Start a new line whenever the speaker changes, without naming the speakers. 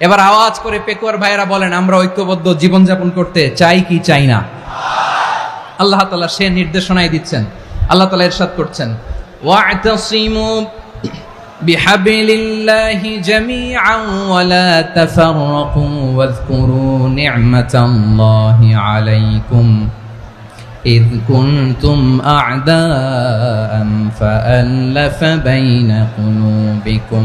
এবার আওয়াজ করে পেকুয়ার ভাইয়েরা বলেন আমরা ঐক্যবদ্ধ জীবনযাপন করতে চাই কি চাই না আল্লাহ তালা সে নির্দেশনাই দিচ্ছেন আল্লাহ তালা ইরশাদ করছেন ওয়া'তাসিমু বিহাবিলিল্লাহি জামিআন ওয়া লা তাফাররাকু ওয়াযকুরু নি'মাতাল্লাহি আলাইকুম إذ كنتم أعداء فألف بين قلوبكم